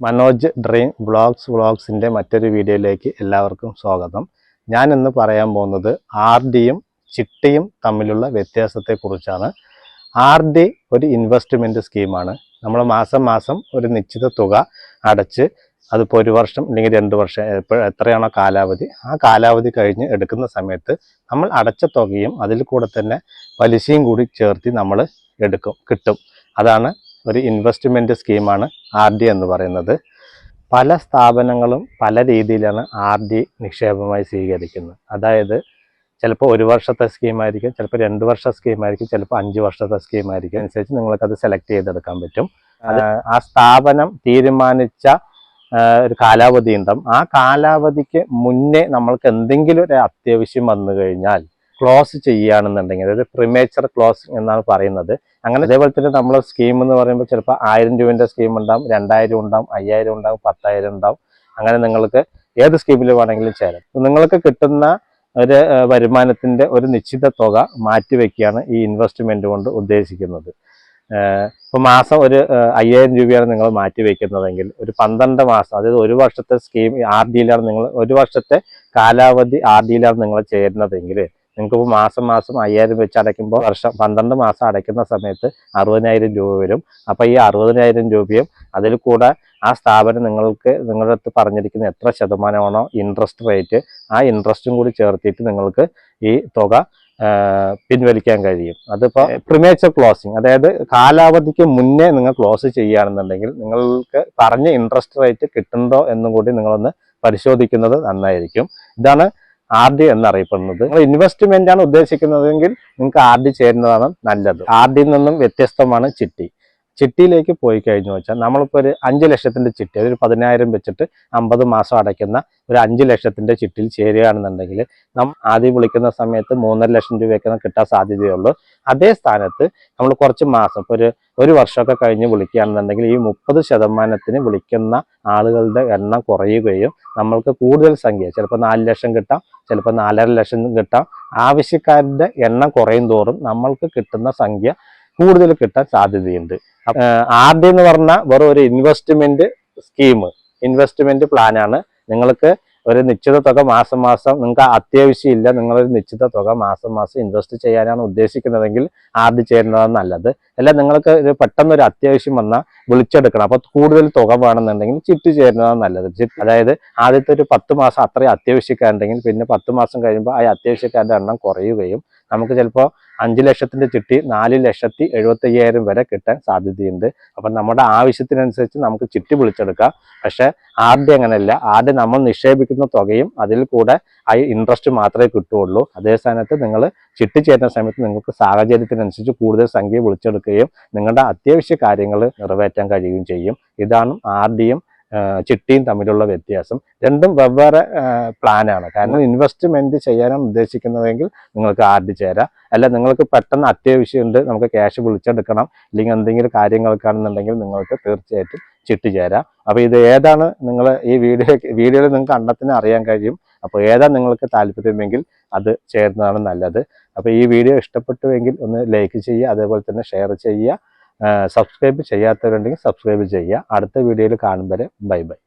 Manoj dream blogs വ്ളോഗ്സിന്റെ മറ്റൊരു വീഡിയോയിലേക്ക് എല്ലാവർക്കും സ്വാഗതം. ഞാൻ ഇന്ന് പറയാൻ പോകുന്നത് ആർ ഡിയും ചിട്ടിയും തമ്മിലുള്ള വ്യത്യാസത്തെക്കുറിച്ചാണ്. ആർ ഡി ഒരു ഇൻവെസ്റ്റ്മെന്റ് സ്കീമാണ് നമ്മൾ മാസം മാസം ഒരു നിശ്ചിത തുക അടച്ച് അതിപ്പോൾ ഒരു വർഷം അല്ലെങ്കിൽ രണ്ട് വർഷം എപ്പോഴും എത്രയാണോ കാലാവധി ആ കാലാവധി കഴിഞ്ഞ് എടുക്കുന്ന സമയത്ത് നമ്മൾ അടച്ച തുകയും അതിൽ കൂടെ തന്നെ പലിശയും കൂടി ചേർത്തി നമ്മൾ എടുക്കും കിട്ടും. അതാണ് ഒരു ഇൻവെസ്റ്റ്മെന്റ് സ്കീമാണ് ആർ ഡി എന്ന് പറയുന്നത്. പല സ്ഥാപനങ്ങളും പല രീതിയിലാണ് ആർ ഡി നിക്ഷേപമായി സ്വീകരിക്കുന്നത്. അതായത് ചിലപ്പോൾ ഒരു വർഷത്തെ സ്കീമായിരിക്കും ചിലപ്പോൾ രണ്ട് വർഷ സ്കീമായിരിക്കും ചിലപ്പോൾ അഞ്ച് വർഷത്തെ സ്കീമായിരിക്കും അനുസരിച്ച് നിങ്ങൾക്കത് സെലക്ട് ചെയ്തെടുക്കാൻ പറ്റും. ആ. സ്ഥാപനം തീരുമാനിച്ച ഒരു കാലാവധി ഉണ്ടാവും ആ കാലാവധിക്ക് മുന്നേ നമ്മൾക്ക് എന്തെങ്കിലും ഒരു അത്യാവശ്യം വന്നു കഴിഞ്ഞാൽ ക്ലോസ് ചെയ്യുകയാണെന്നുണ്ടെങ്കിൽ അതായത് പ്രിമേച്ചർ ക്ലോസിംഗ് എന്നാണ് പറയുന്നത്. അങ്ങനെ അതേപോലെ തന്നെ നമ്മൾ സ്കീം എന്ന് പറയുമ്പോൾ ചിലപ്പോൾ ആയിരം രൂപേന്റെ സ്കീം ഉണ്ടാവും രണ്ടായിരം ഉണ്ടാവും അയ്യായിരം ഉണ്ടാവും പത്തായിരം ഉണ്ടാവും. അങ്ങനെ നിങ്ങൾക്ക് ഏത് സ്കീമിൽ വേണമെങ്കിലും ചേരാം. നിങ്ങൾക്ക് കിട്ടുന്ന ഒരു വരുമാനത്തിന്റെ ഒരു നിശ്ചിത തുക മാറ്റിവെക്കുകയാണ് ഈ ഇൻവെസ്റ്റ്മെന്റ് കൊണ്ട് ഉദ്ദേശിക്കുന്നത്. ഇപ്പോൾ മാസം ഒരു അയ്യായിരം രൂപയാണ് നിങ്ങൾ മാറ്റി വെക്കുന്നതെങ്കിൽ ഒരു പന്ത്രണ്ട് മാസം അതായത് ഒരു വർഷത്തെ സ്കീം ആർ ഡിയിലാണ് നിങ്ങൾ ഒരു വർഷത്തെ കാലാവധി ആർ ഡിയിലാണ് നിങ്ങൾ ചേരുന്നതെങ്കിൽ നിങ്ങൾക്ക് ഇപ്പോൾ മാസം മാസം അയ്യായിരം വെച്ച് അടയ്ക്കുമ്പോൾ വർഷം പന്ത്രണ്ട് മാസം അടയ്ക്കുന്ന സമയത്ത് അറുപതിനായിരം രൂപ വരും. അപ്പോൾ ഈ അറുപതിനായിരം രൂപയും അതിൽ കൂടെ ആ സ്ഥാപനം നിങ്ങൾക്ക് നിങ്ങളുടെ അടുത്ത് പറഞ്ഞിരിക്കുന്ന എത്ര ശതമാനമാണോ ഇൻട്രസ്റ്റ് റേറ്റ് ആ ഇൻട്രസ്റ്റും കൂടി ചേർത്തിട്ട് നിങ്ങൾക്ക് ഈ തുക പിൻവലിക്കാൻ കഴിയും. അതിപ്പോൾ പ്രിമേച്ചർ ക്ലോസിങ് അതായത് കാലാവധിക്ക് മുന്നേ നിങ്ങൾ ക്ലോസ് ചെയ്യുകയാണെന്നുണ്ടെങ്കിൽ നിങ്ങൾക്ക് പറഞ്ഞ ഇൻട്രസ്റ്റ് റേറ്റ് കിട്ടുന്നുണ്ടോ എന്നും കൂടി നിങ്ങളൊന്ന് പരിശോധിക്കുന്നത് നന്നായിരിക്കും. ഇതാണ് ആർ ഡി എന്നറിയപ്പെടുന്നത്. ഇൻവെസ്റ്റ്മെന്റ് ആണ് ഉദ്ദേശിക്കുന്നതെങ്കിൽ നിങ്ങൾക്ക് ആർ ഡി ചേരുന്നതാണ് നല്ലത്. ആർ ഡിയിൽ നിന്നും വ്യത്യസ്തമാണ് ചിട്ടി. ചിട്ടിയിലേക്ക് പോയി കഴിഞ്ഞു വെച്ചാൽ നമ്മളിപ്പോൾ ഒരു അഞ്ച് ലക്ഷത്തിന്റെ ചിട്ടി അതൊരു പതിനായിരം വെച്ചിട്ട് അമ്പത് മാസം അടയ്ക്കുന്ന ഒരു അഞ്ച് ലക്ഷത്തിന്റെ ചിട്ടിയിൽ ചേരുകയാണെന്നുണ്ടെങ്കിൽ നാം ആദ്യം വിളിക്കുന്ന സമയത്ത് മൂന്നര ലക്ഷം രൂപയൊക്കെ കിട്ടാൻ സാധ്യതയുള്ളൂ അതേ സ്ഥാനത്ത് നമ്മൾ കുറച്ച് മാസം ഇപ്പോൾ ഒരു ഒരു വർഷമൊക്കെ കഴിഞ്ഞ് വിളിക്കുകയാണെന്നുണ്ടെങ്കിൽ ഈ മുപ്പത് ശതമാനത്തിന് വിളിക്കുന്ന ആളുകളുടെ എണ്ണം കുറയുകയും നമ്മൾക്ക് കൂടുതൽ സംഖ്യ ചിലപ്പോൾ നാല് ലക്ഷം കിട്ടാം ചിലപ്പോൾ നാലര ലക്ഷം കിട്ടാം ആവശ്യക്കാരുടെ എണ്ണം കുറയും തോറും നമ്മൾക്ക് കിട്ടുന്ന സംഖ്യ കൂടുതൽ കിട്ടാൻ സാധ്യതയുണ്ട്. ആർ ഡി എന്ന് പറഞ്ഞാൽ വെറും ഒരു ഇൻവെസ്റ്റ്മെന്റ് സ്കീം ഇൻവെസ്റ്റ്മെന്റ് പ്ലാനാണ് നിങ്ങൾക്ക് ഒരു നിശ്ചിത തുക മാസം മാസം നിങ്ങൾക്ക് അത്യാവശ്യമില്ല നിങ്ങളൊരു നിശ്ചിത തുക മാസം മാസം ഇൻവെസ്റ്റ് ചെയ്യാനാണ് ഉദ്ദേശിക്കുന്നതെങ്കിൽ ഡി ചേരുന്നതാണ് നല്ലത്. അല്ല നിങ്ങൾക്ക് ഒരു പെട്ടെന്ന് ഒരു അത്യാവശ്യം വന്നാൽ വിളിച്ചെടുക്കണം. അപ്പോൾ കൂടുതൽ തുക വേണമെന്നുണ്ടെങ്കിൽ ചിറ്റ് ചേരുന്നതാണ് നല്ലത്. അതായത് ആദ്യത്തെ ഒരു പത്ത് മാസം അത്രയും അത്യാവശ്യക്കാരുണ്ടെങ്കിൽ പിന്നെ പത്ത് മാസം കഴിയുമ്പോൾ ആ അത്യാവശ്യക്കാരുടെ എണ്ണം കുറയുകയും നമുക്ക് ചിലപ്പോൾ അഞ്ച് ലക്ഷത്തിന്റെ ചിട്ടി നാല് ലക്ഷത്തി എഴുപത്തി അയ്യായിരം വരെ കിട്ടാൻ സാധ്യതയുണ്ട്. അപ്പം നമ്മുടെ ആവശ്യത്തിനനുസരിച്ച് നമുക്ക് ചിട്ടി വിളിച്ചെടുക്കാം. പക്ഷേ ആദ്യം അങ്ങനെയല്ല ആദ്യം നമ്മൾ നിക്ഷേപിക്കുന്ന തുകയും അതിൽ കൂടെ ആ ഇൻട്രസ്റ്റ് മാത്രമേ കിട്ടുകയുള്ളൂ. അതേ സമയത്ത് നിങ്ങൾ ചിട്ടി ചേരുന്ന സമയത്ത് നിങ്ങൾക്ക് സാഹചര്യത്തിനനുസരിച്ച് കൂടുതൽ സംഖ്യ വിളിച്ചെടുക്കുകയും നിങ്ങളുടെ അത്യാവശ്യ കാര്യങ്ങൾ നിറവേറ്റാൻ കഴിയുകയും ചെയ്യും. ഇതാണ് ആർ ഡിയും ചിട്ടിയും തമ്മിലുള്ള വ്യത്യാസം രണ്ടും വെവ്വേറെ പ്ലാനാണ് കാരണം ഇൻവെസ്റ്റ്മെന്റ് ചെയ്യാനാണ് ഉദ്ദേശിക്കുന്നതെങ്കിൽ നിങ്ങൾക്ക് ആർ ഡി ചേരാം. അല്ല നിങ്ങൾക്ക് പെട്ടെന്ന് അത്യാവശ്യമുണ്ട് നമുക്ക് ക്യാഷ് വിളിച്ചെടുക്കണം അല്ലെങ്കിൽ എന്തെങ്കിലും കാര്യങ്ങൾക്കാണെന്നുണ്ടെങ്കിൽ നിങ്ങൾക്ക് തീർച്ചയായിട്ടും ചിട്ടി ചേരാം. അപ്പോൾ ഇത് ഏതാണ് നിങ്ങൾ ഈ വീഡിയോ വീഡിയോയിൽ നിങ്ങൾക്ക് കണ്ടെത്തിന് അറിയാൻ കഴിയും. അപ്പോൾ ഏതാ നിങ്ങൾക്ക് താല്പര്യമെങ്കിൽ അത് ചേരുന്നതാണ് നല്ലത്. അപ്പോൾ ഈ വീഡിയോ ഇഷ്ടപ്പെട്ടുവെങ്കിൽ ഒന്ന് ലൈക്ക് ചെയ്യുക അതേപോലെ തന്നെ ഷെയർ ചെയ്യുക. സബ്സ്ക്രൈബ് ചെയ്യാത്തവരുണ്ടെങ്കിൽ സബ്സ്ക്രൈബ് ചെയ്യുക. അടുത്ത വീഡിയോയിൽ കാണും വരെ. Bye bye.